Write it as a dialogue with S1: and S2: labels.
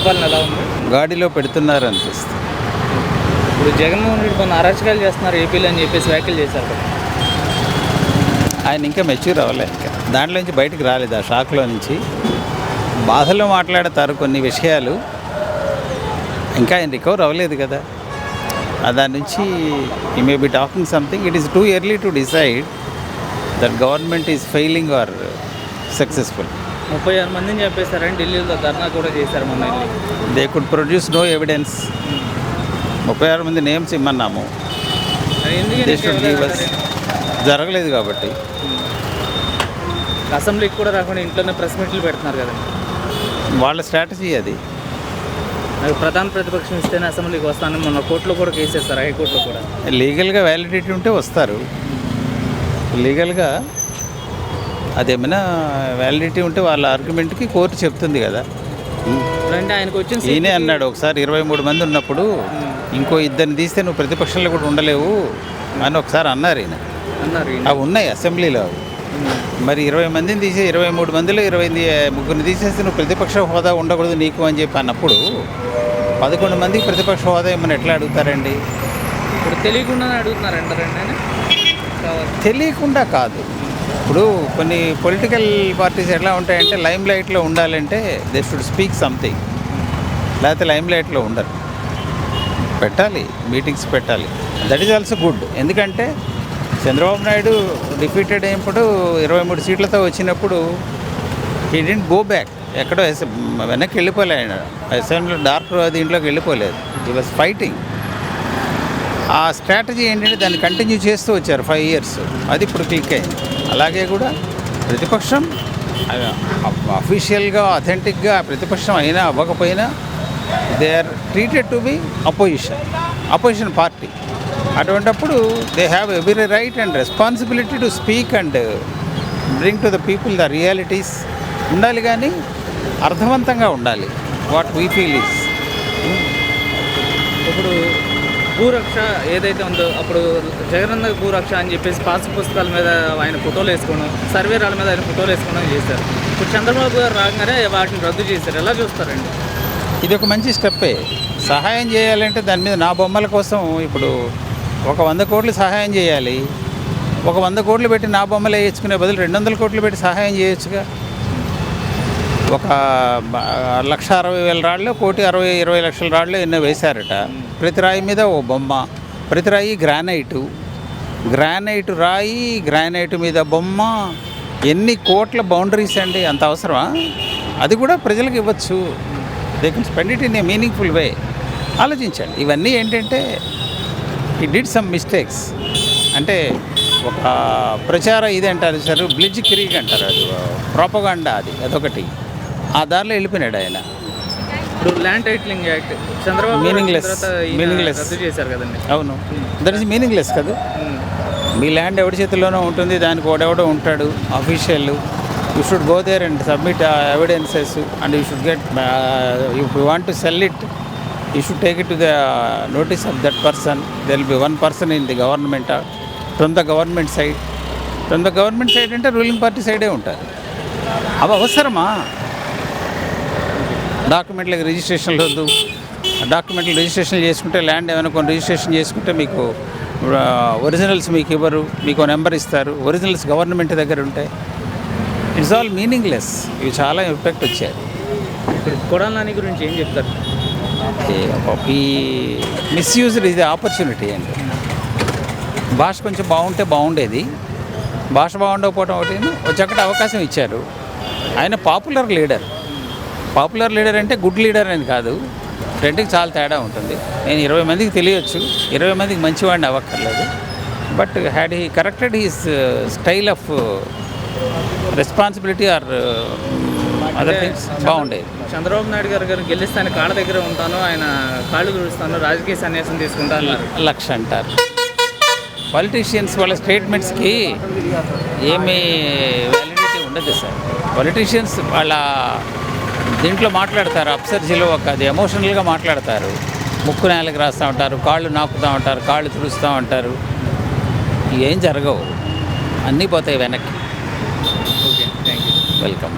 S1: పరిపాలన ఎలా ఉంది?
S2: గాడిలో పెడుతున్నారు అనిపిస్తుంది
S1: ఇప్పుడు జగన్మోహన్ రెడ్డి కొన్ని అరాచకాలు చేస్తున్నారు ఏపీలో అని చెప్పేసి వ్యాఖ్యలు చేశారు కదా.
S2: ఆయన ఇంకా మెచ్యూర్ అవ్వలే ఇంకా. దాంట్లో నుంచి బయటికి రాలేదు. ఆ షాక్లో నుంచి బాధలో మాట్లాడతారు కొన్ని విషయాలు. ఇంకా ఆయన రికవర్ అవ్వలేదు కదా. ఆ దాని నుంచి ఈ may be talking something it is too early to decide that government is failing or successful
S1: ముప్పై ఆరు మందిని చెప్పేశారని ఢిల్లీలో ధర్నా కూడా చేశారు మొన్న.
S2: They could produce no evidence ముప్పై ఆరు మంది నేమ్స్ ఇమ్మన్నాము? జరగలేదు కాబట్టి.
S1: అసెంబ్లీకి కూడా రాకుండా ఇంట్లోనే ప్రెస్ మీట్లు పెడుతున్నారు కదండి
S2: వాళ్ళ స్ట్రాటజీ అది.
S1: నాకు ప్రధాన ప్రతిపక్షం ఇస్తేనే అసెంబ్లీకి వస్తానని మొన్న కోర్టులో కూడా కేసు వేస్తారు హైకోర్టులో కూడా.
S2: లీగల్గా వ్యాలిడిటీ ఉంటే వస్తారు. లీగల్గా అదేమైనా వ్యాలిడిటీ ఉంటే వాళ్ళ ఆర్గ్యుమెంట్కి కోర్టు చెప్తుంది కదా.
S1: అంటే ఆయనకు వచ్చిన
S2: ఈయనే అన్నాడు ఒకసారి ఇరవై మూడు మంది ఉన్నప్పుడు ఇంకో ఇద్దరిని తీస్తే నువ్వు ప్రతిపక్షంలో కూడా ఉండలేవు అని ఒకసారి అన్నారు ఈయన.
S1: అన్నారు.
S2: అవి ఉన్నాయి అసెంబ్లీలో అవి. మరి ఇరవై మందిని తీసి ఇరవై మూడు మందిలో ఇరవై ముగ్గురిని తీసేస్తే నువ్వు ప్రతిపక్ష హోదా ఉండకూడదు నీకు అని చెప్పి అన్నప్పుడు పదకొండు మందికి ప్రతిపక్ష హోదా ఏమని ఎట్లా అడుగుతారండి?
S1: ఇప్పుడు తెలియకుండానే అడుగుతున్నారు అంటారండి ఆయన? కావాలి
S2: తెలియకుండా కాదు. ఇప్పుడు కొన్ని పొలిటికల్ పార్టీస్ ఎట్లా ఉంటాయంటే లైమ్ లైట్లో ఉండాలంటే దే షుడ్ స్పీక్ సంథింగ్ లేకపోతే లైమ్ లైట్లో ఉండరు. పెట్టాలి మీటింగ్స్ పెట్టాలి. దట్ ఈజ్ ఆల్సో గుడ్ ఎందుకంటే చంద్రబాబు నాయుడు డిఫీటెడ్ అయినప్పుడు ఇరవై మూడు సీట్లతో వచ్చినప్పుడు ఈ డింట్ గో బ్యాక్ ఎక్కడో వెనక్కి వెళ్ళిపోలే ఆయన. అసెంబ్లీ డార్క్ దీంట్లోకి వెళ్ళిపోలేదు. ఈ వాజ్ ఫైటింగ్ ఆ స్ట్రాటజీ ఏంటంటే దాన్ని కంటిన్యూ చేస్తూ వచ్చారు ఫైవ్ ఇయర్స్ అది ఇప్పుడు క్లిక్ అయింది. అలాగే కూడా ప్రతిపక్షం అఫీషియల్గా అథెంటిక్గా ప్రతిపక్షం అయినా అవ్వకపోయినా they are treated to be opposition opposition party అటువంటప్పుడు they have every right and responsibility to speak and bring to the people the realities ఉండాలి కానీ అర్థవంతంగా ఉండాలి. వాట్ వీ ఫీల్ ఈస్
S1: ఇప్పుడు భూరక్ష ఏదైతే ఉందో అప్పుడు జగనన్న భూరక్ష అని చెప్పేసి పాస్ పుస్తకాల మీద ఆయన ఫోటోలు వేసుకోవడం సర్వేరాల మీద ఆయన ఫోటోలు వేసుకోవడం చేశారు. ఇప్పుడు చంద్రబాబు గారు రాగానే వాటిని రద్దు చేశారు. ఎలా చూస్తారండి?
S2: ఇది ఒక మంచి స్టెప్పే. సహాయం చేయాలంటే దాని మీద నా బొమ్మల కోసం ఇప్పుడు ఒక వంద కోట్లు సహాయం చేయాలి. ఒక వంద కోట్లు పెట్టి నా బొమ్మలు వేయించుకునే బదులు రెండు వందల కోట్లు పెట్టి సహాయం చేయొచ్చుగా? ఒక లక్ష అరవై వేల రాళ్ళు కోటి అరవై ఇరవై లక్షల రాళ్ళు ఎన్నో వేశారట. ప్రతి రాయి మీద ఓ బొమ్మ ప్రతి రాయి గ్రానైటు. గ్రానైట్ రాయి గ్రానైట్ మీద బొమ్మ. ఎన్ని కోట్ల బౌండరీస్ అండి అంత అవసరమా? అది కూడా ప్రజలకు ఇవ్వచ్చు. They can spend it in a meaningful way ఆలోచించండి. ఇవన్నీ ఏంటంటే ఈ డిడ్ సమ్ మిస్టేక్స్ అంటే ఒక ప్రచార ఇది అంటారు సార్ బ్లిడ్జ్ క్రీక్ అంటారు అది ప్రోపగాండా అది అదొకటి. ఆ దారిలో వెళ్ళిపోయినాడు ఆయన.
S1: ఇప్పుడు land titling act Chandrababu
S2: Meaningless.
S1: రద్దు చేశారు కదండి.
S2: అవును. దట్ ఈస్ మీనింగ్లెస్ కదా?
S1: ఉమ్.
S2: మీ ల్యాండ్ ఎవరి చేతిలోనో ఉంటుంది దానికి ఒకడెవడో ఉంటాడు official you should go there and submit evidences and you should get if you want to sell it you should take it to the notice of that person there be one person in the government from the government side from the government side అంటే ruling party సైడే ఉంటారు. అవి అవసరమా? డాక్యుమెంట్లకు రిజిస్ట్రేషన్లు వద్దు. డాక్యుమెంట్లు registration చేసుకుంటే land ఏమైనా కొన్ని రిజిస్ట్రేషన్ చేసుకుంటే మీకు ఒరిజినల్స్ మీకు ఇవ్వరు మీకు నెంబర్ ఇస్తారు. ఒరిజినల్స్ గవర్నమెంట్ దగ్గర ఉంటాయి ఇట్స్ ఆల్ మీనింగ్లెస్. ఇవి చాలా ఎఫెక్ట్ వచ్చాయి.
S1: ఇప్పుడు కొడాలని గురించి ఏం చెప్తారు?
S2: ఈ- మిస్యూజ్డ్ ఇది ఆపర్చునిటీ అండి. భాష కొంచెం బాగుంటే బాగుండేది. భాష బాగుండకపోవడం ఒకటి వచ్చేక్కడ అవకాశం ఇచ్చారు. ఆయన పాపులర్ లీడర్ పాపులర్ లీడర్ అంటే గుడ్ లీడర్ అని కాదు. రెండుకి చాలా తేడా ఉంటుంది. నేను ఇరవై మందికి తెలియచ్చు. ఇరవై మందికి మంచివాడిని అవ్వక్కర్లేదు. But had he corrected his style of responsibility or other things బాగుండేది
S1: చంద్రబాబు నాయుడు గారు గారు గెలిస్తే ఆయన కాళ్ళ దగ్గర ఉంటాను. ఆయన కాళ్ళు చూస్తాను రాజకీయ సన్యాసం తీసుకుంటా అన్నారు.
S2: లక్ష అంటారు. పాలిటీషియన్స్ వాళ్ళ స్టేట్మెంట్స్కి ఏమీ వ్యాలిడిటీ ఉండదు సార్. పొలిటీషియన్స్ వాళ్ళ దీంట్లో మాట్లాడతారు అప్సర్జీలో ఒక అది ఎమోషనల్గా మాట్లాడతారు. ముక్కు నేలకు రాస్తూ ఉంటారు కాళ్ళు నాకుతూ ఉంటారు కాళ్ళు తుడుస్తూ ఉంటారు. ఏం జరగవు. అన్నీ పోతాయి వెనక్కి.
S1: Okay thank you
S2: welcome